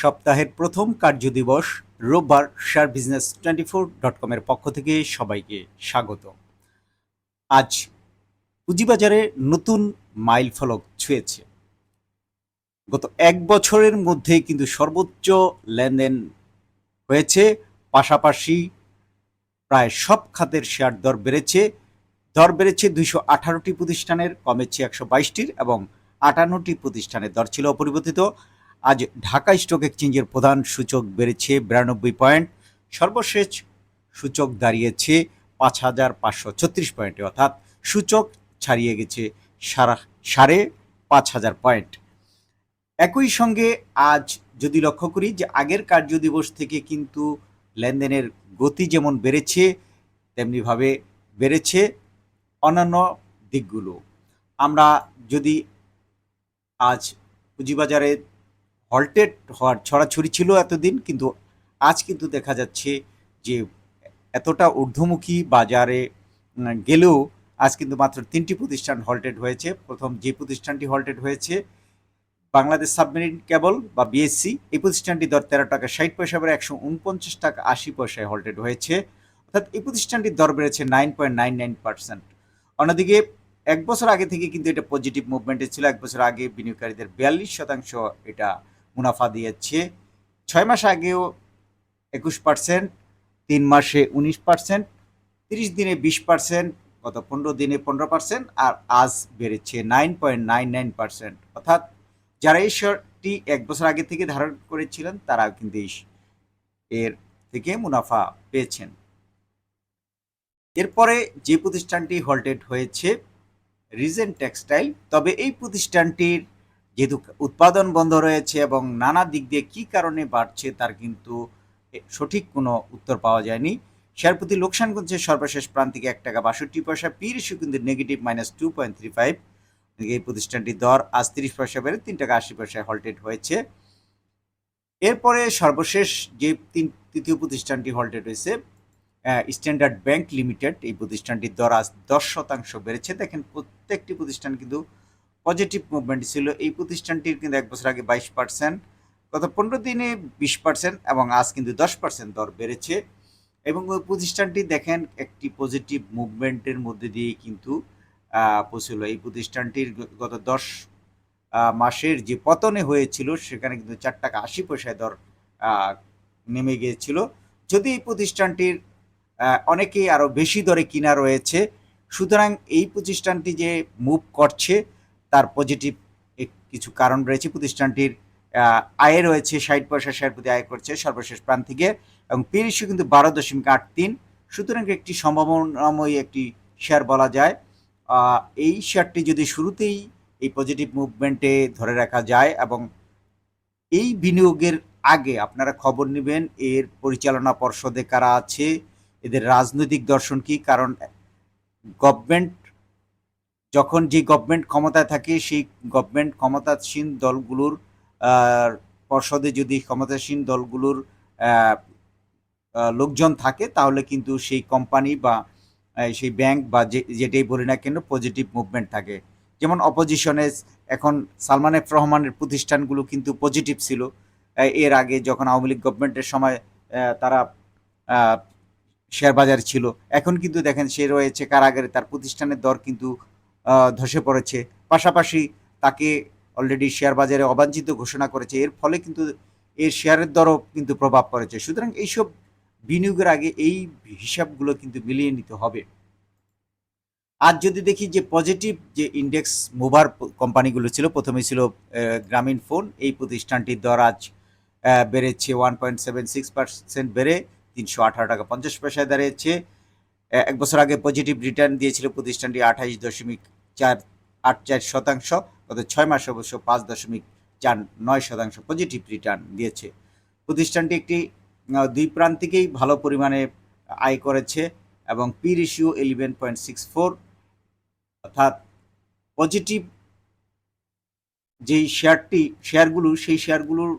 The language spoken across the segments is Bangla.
সপ্তাহের প্রথম কার্যদিবস রোববার share business twenty four dot কমের পক্ষ থেকে সবাইকে স্বাগত। আজ পুঁজিবাজারে নতুন মাইল ফলক ছুঁয়েছে। গত এক বছরের মধ্যে কিন্তু সর্বোচ্চ লেনদেন হয়েছে, পাশাপাশি প্রায় সব খাতের শেয়ার দর বেড়েছে। দর বেড়েছে দুইশো আঠারোটি প্রতিষ্ঠানের কমেছে একশো বাইশটির এবং আটান্নটি প্রতিষ্ঠানের দর ছিল অপরিবর্তিত। আজ ঢাকা স্টক এক্সচেঞ্জের প্রধান সূচক বেড়েছে বিরানব্বই পয়েন্ট। সর্বশেষ সূচক দাঁড়িয়েছে পাঁচ হাজার পাঁচশো ছত্রিশ পয়েন্টে। অর্থাৎ সূচক ছাড়িয়ে গেছে সারা সাড়ে পাঁচ হাজার পয়েন্ট। একই সঙ্গে আজ যদি লক্ষ্য করি যে আগের কার্যদিবস থেকে কিন্তু লেনদেনের গতি যেমন বেড়েছে, তেমনিভাবে বেড়েছে অন্যান্য দিকগুলো। আমরা যদি আজ পুঁজিবাজারে হল্টেড হওয়ার ছড়াছড়ি ছিল এতদিন, কিন্তু আজ কিন্তু দেখা যাচ্ছে যে এতটা ঊর্ধ্বমুখী বাজারে গেলেও আজ কিন্তু মাত্র তিনটি প্রতিষ্ঠান হল্টেড হয়েছে। প্রথম যে প্রতিষ্ঠানটি হল্টেড হয়েছে, বাংলাদেশ সাবমেরিন কেবল বা বিএসসি এই প্রতিষ্ঠানটি দর তেরো টাকা ষাট পয়সা বেড়ে একশো উনপঞ্চাশ টাকা আশি পয়সায় হল্টেড হয়েছে। অর্থাৎ এই প্রতিষ্ঠানটির দর বেড়েছে nine point nine nine percent অন্যদিকে, এক বছর আগে থেকে কিন্তু এটা পজিটিভ মুভমেন্টে ছিল। এক বছর আগে বিনিয়োগকারীদের বিয়াল্লিশ শতাংশ এটা মুনাফা দিয়েছে। ছয় মাস আগেও একুশ পার্সেন্ট তিন মাসে উনিশ পার্সেন্ট তিরিশ দিনে বিশ পার্সেন্ট গত পনেরো দিনে পনেরো পার্সেন্ট আর আজ বেড়েছে nine point nine nine percent অর্থাৎ যারা এই শেয়ারটি এক বছর আগে থেকে ধারণ করেছিলেন তারা কিন্তু এর থেকে মুনাফা পেয়েছেন। এরপরে যে প্রতিষ্ঠানটি হল্টেড হয়েছে রিজেন টেক্সটাইল তবে এই প্রতিষ্ঠানটির যেহেতু উৎপাদন বন্ধ রয়েছে এবং নানা দিক দিয়ে কী কারণে বাড়ছে তার কিন্তু সঠিক কোনো উত্তর পাওয়া যায়নি। শেয়ার প্রতি লোকসান করছে সর্বশেষ প্রান্তিকে এক টাকা বাষট্টি পয়সা পি রেশিও কিন্তু negative minus two point three five এই প্রতিষ্ঠানটির দর আজ তিরিশ পয়সা বেড়ে তিন টাকা আশি পয়সায় হল্টেড হয়েছে। এরপরে সর্বশেষ যে তিন, তৃতীয় প্রতিষ্ঠানটি হল্টেড হয়েছে স্ট্যান্ডার্ড ব্যাংক লিমিটেড এই প্রতিষ্ঠানটির দর আজ দশ শতাংশ বেড়েছে। দেখেন প্রত্যেকটি প্রতিষ্ঠান কিন্তু পজিটিভ মুভমেন্ট ছিল। এই প্রতিষ্ঠানটির কিন্তু এক বছর আগে বাইশ পার্সেন্ট গত পনেরো দিনে বিশ পার্সেন্ট এবং আজ কিন্তু দশ পার্সেন্ট দর বেড়েছে। এবং ওই প্রতিষ্ঠানটি দেখেন একটি পজিটিভ মুভমেন্টের মধ্যে দিয়ে কিন্তু পৌঁছল। এই প্রতিষ্ঠানটির গত দশ মাসের যে পতনে হয়েছিল, সেখানে কিন্তু চার টাকা আশি পয়সায় দর নেমে গিয়েছিল। যদি এই প্রতিষ্ঠানটির অনেকেই আরও বেশি দরে কিনা রয়েছে, সুতরাং এই প্রতিষ্ঠানটি যে মুভ করছে তার পজিটিভ কিছু কারণ রয়েছে। প্রতিষ্ঠানটির আয় রয়েছে, ষাট পয়সা শেয়ার প্রতি আয় করছে সর্বশেষ প্রান্তিকে এবং পেরিসও কিন্তু বারো দশমিক আট তিন। সুতরাং একটি সম্ভাবনাময় একটি শেয়ার বলা যায়। এই শেয়ারটি যদি শুরুতেই এই পজিটিভ মুভমেন্টে ধরে রাখা যায় এবং এই বিনিয়োগের আগে আপনারা খবর নেবেন, এর পরিচালনা পর্ষদে কারা আছে, এদের রাজনৈতিক দর্শন কি? কারণ গভর্নমেন্ট যখন যে গভর্নমেন্ট ক্ষমতায় থাকে, সেই গভর্নমেন্ট ক্ষমতাসীন দলগুলোর পর্ষদে যদি ক্ষমতাসীন দলগুলোর লোকজন থাকে, তাহলে কিন্তু সেই কোম্পানি বা সেই ব্যাংক বা যেটাই বলি না কেন পজিটিভ মুভমেন্ট থাকে। যেমন অপোজিশনে এখন সালমান এফ রহমানের প্রতিষ্ঠানগুলো কিন্তু পজিটিভ ছিল। এর আগে যখন আওয়ামী লীগ গভর্নমেন্টের সময় তারা শেয়ার বাজার ছিল, এখন কিন্তু দেখেন সে রয়েছে কারাগারে, তার প্রতিষ্ঠানের দর কিন্তু ধসে পড়েছে। পাশাপাশি তাকে অলরেডি শেয়ার বাজারে অবাঞ্ছিত ঘোষণা করেছে। এর ফলে কিন্তু এর শেয়ারের দরও কিন্তু প্রভাব পড়েছে। সুতরাং এইসব বিনিয়োগের আগে এই হিসাবগুলো কিন্তু মিলিয়ে নিতে হবে। আজ যদি দেখি যে পজিটিভ যে ইন্ডেক্স মুভার কোম্পানিগুলো ছিল, প্রথমে ছিল গ্রামীণ ফোন এই প্রতিষ্ঠানটির দর আজ বেড়েছে one point seven six percent বেড়ে তিনশো আঠারো টাকা পঞ্চাশ পয়সায় দাঁড়িয়েছে। এক বছর আগে পজিটিভ রিটার্ন দিয়েছিল প্রতিষ্ঠানটি আঠাইশ দশমিক চার, আট চার শতাংশ, গত ছয় মাসে অবশ্য পাঁচ দশমিক চার, নয় শতাংশ পজিটিভ রিটার্ন দিয়েছে। প্রতিষ্ঠানটি একটি দুই প্রান্তিকেই ভালো পরিমাণে আয় করেছে এবং P ratio eleven point six four অর্থাৎ পজিটিভ যেই শেয়ারটি শেয়ারগুলো সেই শেয়ারগুলোর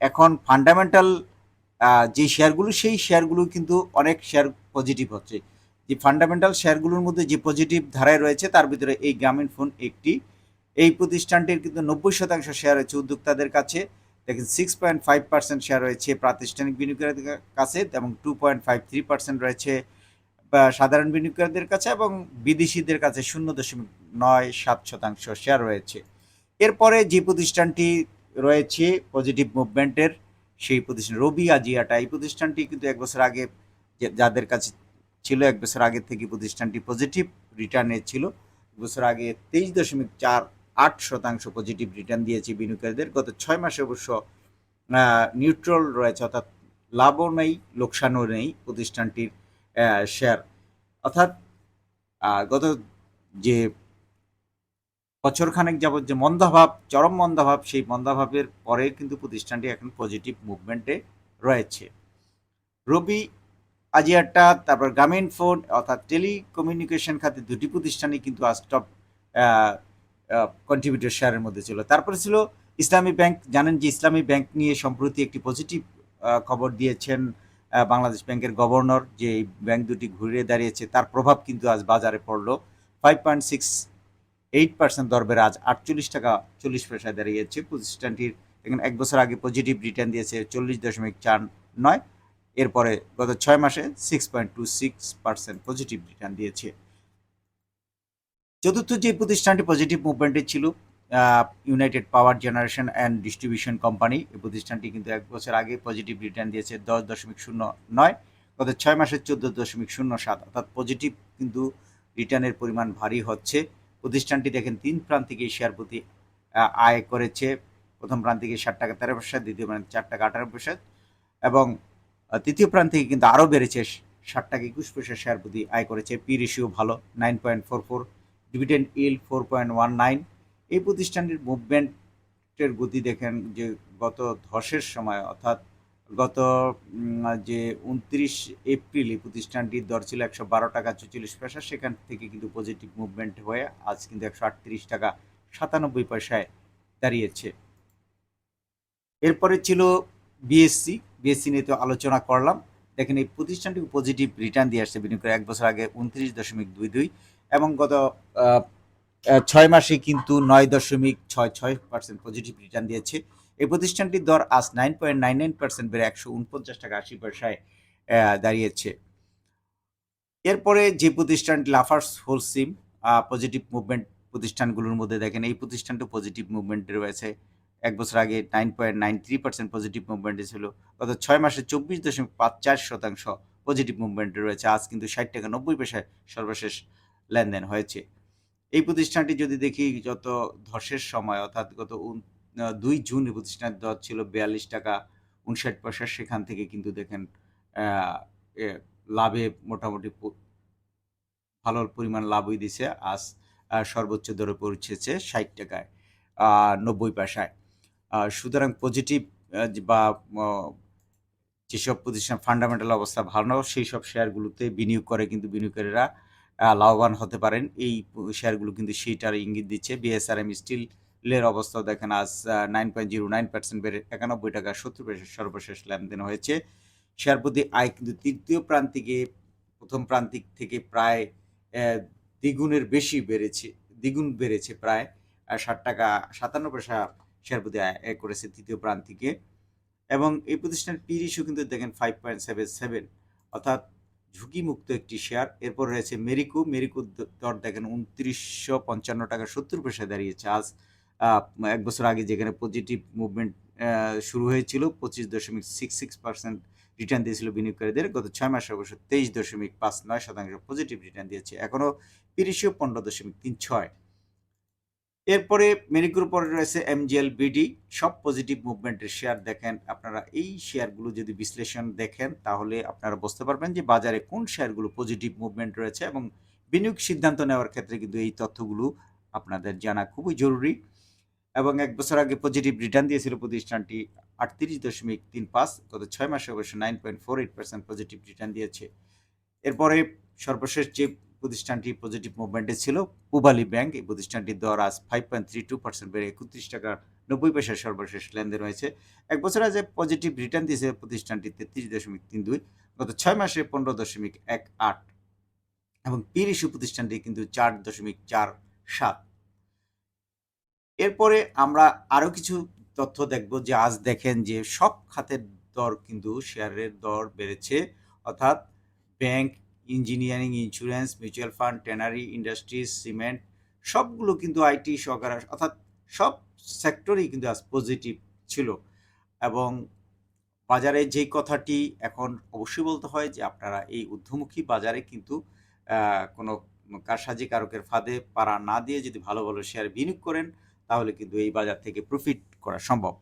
এখন ফান্ডামেন্টাল যে শেয়ারগুলো, সেই শেয়ারগুলো কিন্তু অনেক শেয়ার পজিটিভ হচ্ছে। যে ফান্ডামেন্টাল শেয়ারগুলোর মধ্যে যে পজিটিভ ধারায় রয়েছে, তার ভিতরে এই গ্রামীণ ফোন একটি। এই প্রতিষ্ঠানটির কিন্তু নব্বই শতাংশ শেয়ার রয়েছে উদ্যোক্তাদের কাছে। দেখেন six point five percent share রয়েছে প্রাতিষ্ঠানিক বিনিয়োগকারীদের কাছে এবং two point five three percent রয়েছে সাধারণ বিনিয়োগকারীদের কাছে এবং বিদেশিদের কাছে শূন্য দশমিক নয় সাত শতাংশ শেয়ার রয়েছে। এরপরে যে প্রতিষ্ঠানটি রয়েছে পজিটিভ মুভমেন্টের সেই প্রতিষ্ঠান, রবি আজিয়াটা, এই প্রতিষ্ঠানটি কিন্তু এক বছর আগে যাদের কাছে ছিল, এক বছর আগে থেকে প্রতিষ্ঠানটি পজিটিভ রিটার্নে ছিল। এক বছর আগে তেইশ দশমিক চার আট শতাংশ পজিটিভ রিটার্ন দিয়েছে বিনিয়োগকারীদের। গত ছয় মাসে অবশ্য নিউট্রাল রয়েছে, অর্থাৎ লাভও নেই, লোকসানও নেই প্রতিষ্ঠানটির শেয়ার অর্থাৎ গত যে বছরখানেক যাবৎ যে মন্দাভাব, চরম মন্দাভাব, সেই মন্দাভাবের পরে কিন্তু প্রতিষ্ঠানটি এখন পজিটিভ মুভমেন্টে রয়েছে। রবি আজিয়ারটা তারপর গ্রামীণ ফোন, অর্থাৎ টেলিকমিউনিকেশন খাতে দুটি প্রতিষ্ঠানই কিন্তু আজ টপ কন্ট্রিবিউটর শেয়ারের মধ্যে ছিল। তারপরে ছিল ইসলামী ব্যাংক। জানেন যে ইসলামী ব্যাংক নিয়ে সম্প্রতি একটি পজিটিভ খবর দিয়েছেন বাংলাদেশ ব্যাংকের গভর্নর, যে এই ব্যাংক দুটি ঘুরে দাঁড়িয়েছে, তার প্রভাব কিন্তু আজ বাজারে পড়ল। Five point six eight percent দরবের আজ আটচল্লিশ টাকা চল্লিশ পয়সায় দাঁড়িয়েছে। প্রতিষ্ঠানটির এখানে এক বছর আগে পজিটিভ রিটার্ন দিয়েছে চল্লিশ দশমিক চার নয়। এরপরে গত ছয় মাসে six point two six percent positive return দিয়েছে। চতুর্থ যে প্রতিষ্ঠানটি পজিটিভ মুভমেন্টে ছিল United Power Generation and Distribution Company এই প্রতিষ্ঠানটি কিন্তু এক বছর আগে পজিটিভ রিটার্ন দিয়েছে দশ দশমিক শূন্য নয়। গত ছয় মাসে চোদ্দ দশমিক শূন্য সাত, অর্থাৎ পজিটিভ কিন্তু রিটার্নের পরিমাণ ভারী হচ্ছে। প্রতিষ্ঠানটি দেখেন, তিন প্রান্তিকে শেয়ার প্রতি আয় করেছে। প্রথম প্রান্তিকে ষাট টাকা তেরো পয়সা, দ্বিতীয় প্রান্তে চার টাকা আঠারো পয়সা এবং তৃতীয় প্রান্তিকে কিন্তু আরও বেড়েছে, ষাট টাকা একুশ পয়সা শেয়ার প্রতি আয় করেছে। পি রেশিও ভালো, nine point four four, dividend yield four point one nine. এই প্রতিষ্ঠানটির মুভমেন্টের গতি দেখেন যে গত ধসের সময়, অর্থাৎ গত যে উনত্রিশ এপ্রিল প্রতিষ্ঠানটির দর ছিল একশো বারো টাকা চৌচল্লিশ পয়সা, সেখান থেকে কিন্তু পজিটিভ মুভমেন্ট হয়ে আজ কিন্তু একশো আটত্রিশ টাকা সাতানব্বই পয়সায় দাঁড়িয়েছে। এরপরে ছিল বিএসসি বিএসসি নিয়ে তো আলোচনা করলাম। দেখেন এই প্রতিষ্ঠানটি পজিটিভ রিটার্ন দিয়ে আসছে, বিনিয়োগ করে এক বছর আগে উনত্রিশ দশমিক দুই দুই এবং গত ছয় মাসে কিন্তু নয় দশমিক ছয় ছয় পার্সেন্ট পজিটিভ রিটার্ন দিয়েছে। এই প্রতিষ্ঠানটির দর আজ nine point nine nine percent বেড়ে একশো উনপঞ্চাশ টাকা আশি পয়সায় দাঁড়িয়েছে। এরপরে যে প্রতিষ্ঠানটি লাফার্স হোলসিম পজিটিভ মুভমেন্ট প্রতিষ্ঠানগুলোর মধ্যে দেখেন, এই প্রতিষ্ঠানটা পজিটিভ মুভমেন্টে রয়েছে। এক বছর আগে nine point nine three percent positive মুভমেন্টে ছিল, গত ছয় মাসে চব্বিশ দশমিক পাঁচ চার শতাংশ পজিটিভ মুভমেন্টে রয়েছে। আজ কিন্তু ষাট টাকা নব্বই পয়সায় সর্বশেষ লেনদেন হয়েছে। এই প্রতিষ্ঠানটি যদি দেখি যত ধসের সময় অর্থাৎ গত দুই জুন প্রতিষ্ঠানের দর ছিল বিয়াল্লিশ টাকা, উনষাট পয়সা। সেখান থেকে কিন্তু দেখেন লাভে মোটামুটি ভালো পরিমাণ লাভই দিছে। আজ সর্বোচ্চ দরে পৌঁছেছে ষাট টাকায় নব্বই পয়সায়। সুতরাং পজিটিভ বা যেসব প্রতিষ্ঠান ফান্ডামেন্টাল অবস্থা ভালো সেই সব শেয়ারগুলোতে বিনিয়োগ করে কিন্তু বিনিয়োগকারীরা লাভবান হতে পারেন। এই শেয়ারগুলো কিন্তু সেইটার ইঙ্গিত দিচ্ছে। বিএসআরএম স্টিলের অবস্থাও দেখেন আজ nine point zero nine percent বেড়ে একানব্বই টাকা, সত্তর পয়সা সর্বশেষ লেনদেন হয়েছে। শেয়ার প্রতি আয় কিন্তু তৃতীয় প্রান্তিকে প্রথম প্রান্তিক থেকে প্রায় দ্বিগুণের বেশি বেড়েছে, দ্বিগুণ বেড়েছে প্রায় ষাট টাকা, সাতান্ন পয়সা শেয়ার প্রতি আয় করেছে তৃতীয় প্রান্তিকে এবং এই প্রতিষ্ঠানের পি রেশিও কিন্তু দেখেন ফাইভ পয়েন্ট সেভেন সেভেন অর্থাৎ ঝুঁকিমুক্ত একটি শেয়ার। এরপর রয়েছে মেরিকো মেরিকো দর দেখেন উনত্রিশশো পঞ্চান্ন টাকা, সত্তর পয়সা দাঁড়িয়েছে আজ এক বছর আগে যেখানে পজিটিভ মুভমেন্ট শুরু হয়েছিল, পঁচিশ দশমিক সিক্স সিক্স পার্সেন্ট রিটার্ন দিয়েছিল বিনিয়োগকারীদের। গত ছয় মাসে অবশ্য তেইশ দশমিক পাঁচ নয় শতাংশ পজিটিভ রিটার্ন দিয়েছে। এখনও পিরিশিও পনেরো দশমিক তিন ছয়। এরপরে মেরিকোর পরে রয়েছে এমজিএল বিডি সব পজিটিভ মুভমেন্টের শেয়ার দেখেন। আপনারা এই শেয়ারগুলো যদি বিশ্লেষণ দেখেন, তাহলে আপনারা বুঝতে পারবেন যে বাজারে কোন শেয়ারগুলো পজিটিভ মুভমেন্ট রয়েছে এবং বিনিয়োগ সিদ্ধান্ত নেওয়ার ক্ষেত্রে কিন্তু এই তথ্যগুলো আপনাদের জানা খুবই জরুরি। এবং এক বছর আগে পজিটিভ রিটার্ন দিয়েছিল প্রতিষ্ঠানটি আটত্রিশ দশমিক তিন পাঁচ, গত ছয় মাসে অবশ্য nine point four eight percent positive return দিয়েছে। এরপরে সর্বশেষ যে প্রতিষ্ঠানটি পজিটিভ মুভমেন্টে ছিল পুবালি ব্যাংক এই প্রতিষ্ঠানটির দর আজ five point three two percent বেড়ে একত্রিশ টাকা নব্বই পয়সা সর্বশেষ লেনদেন হয়েছে। এক বছর আগে পজিটিভ রিটার্ন দিয়েছে প্রতিষ্ঠানটি তেত্রিশ দশমিক তিন দুই, গত ছয় মাসে পনেরো দশমিক এক আট। এবং পি ইস্যু প্রতিষ্ঠানটি কিন্তু চার দশমিক চার সাত। এরপরে আমরা আরও কিছু তথ্য দেখব যে আজ দেখেন যে সব খাতের দর কিন্তু শেয়ারের দর বেড়েছে। অর্থাৎ bank, engineering, insurance, mutual fund, tannery, industries, cement, সবগুলো কিন্তু আইটি সহকারে অর্থাৎ সব সেক্টরই কিন্তু আজ পজিটিভ ছিল। এবং বাজারে যেই কথাটি এখন অবশ্যই বলতে হয় যে আপনারা এই ঊর্ধ্বমুখী বাজারে কিন্তু কোনো কারসাজি কারকের ফাঁদে পাড়া না দিয়ে যদি ভালো ভালো শেয়ার বিনিয়োগ করেন তাহলে কিন্তু এই বাজার থেকে প্রফিট করা সম্ভব।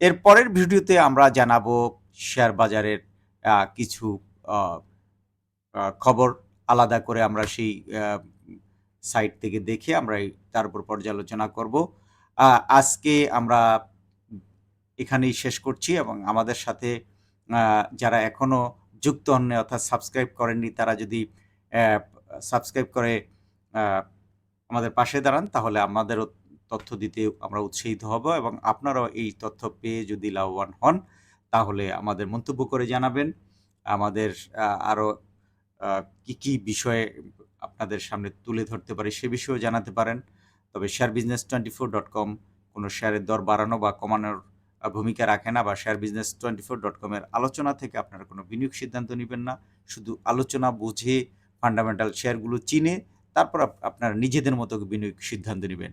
এর পরের ভিডিওতে আমরা জানাব শেয়ার বাজারের কিছু খবর আলাদা করে আমরা সেই সাইট থেকে দেখে আমরা তার উপর পর্যালোচনা করব। আজকে আমরা এখানেই শেষ করছি এবং আমাদের সাথে যারা এখনও যুক্ত হননি অর্থাৎ সাবস্ক্রাইব করেননি, তারা যদি সাবস্ক্রাইব করে আমাদের পাশে দাঁড়ান, তাহলে আমাদেরও তথ্য দিতে আমরা উৎসাহিত হব এবং আপনারাও এই তথ্য পেয়ে যদি লাভবান হন, তাহলে আমাদের মন্তব্য করে জানাবেন। আমাদের আরও কি কি বিষয়ে আপনাদের সামনে তুলে ধরতে পারি সে বিষয়েও জানাতে পারেন। তবে share business twenty four dot com কোনো শেয়ারের দর বাড়ানো বা কমানোর ভূমিকা রাখে না বা share business twenty four dot কমের আলোচনা থেকে আপনারা কোনো বিনিয়োগ সিদ্ধান্ত নেবেন না। শুধু আলোচনা, বুঝে ফান্ডামেন্টাল শেয়ারগুলো চিনে, তারপর আপ- আপনারা নিজেদের মতো বিনিয়োগ সিদ্ধান্ত নেবেন।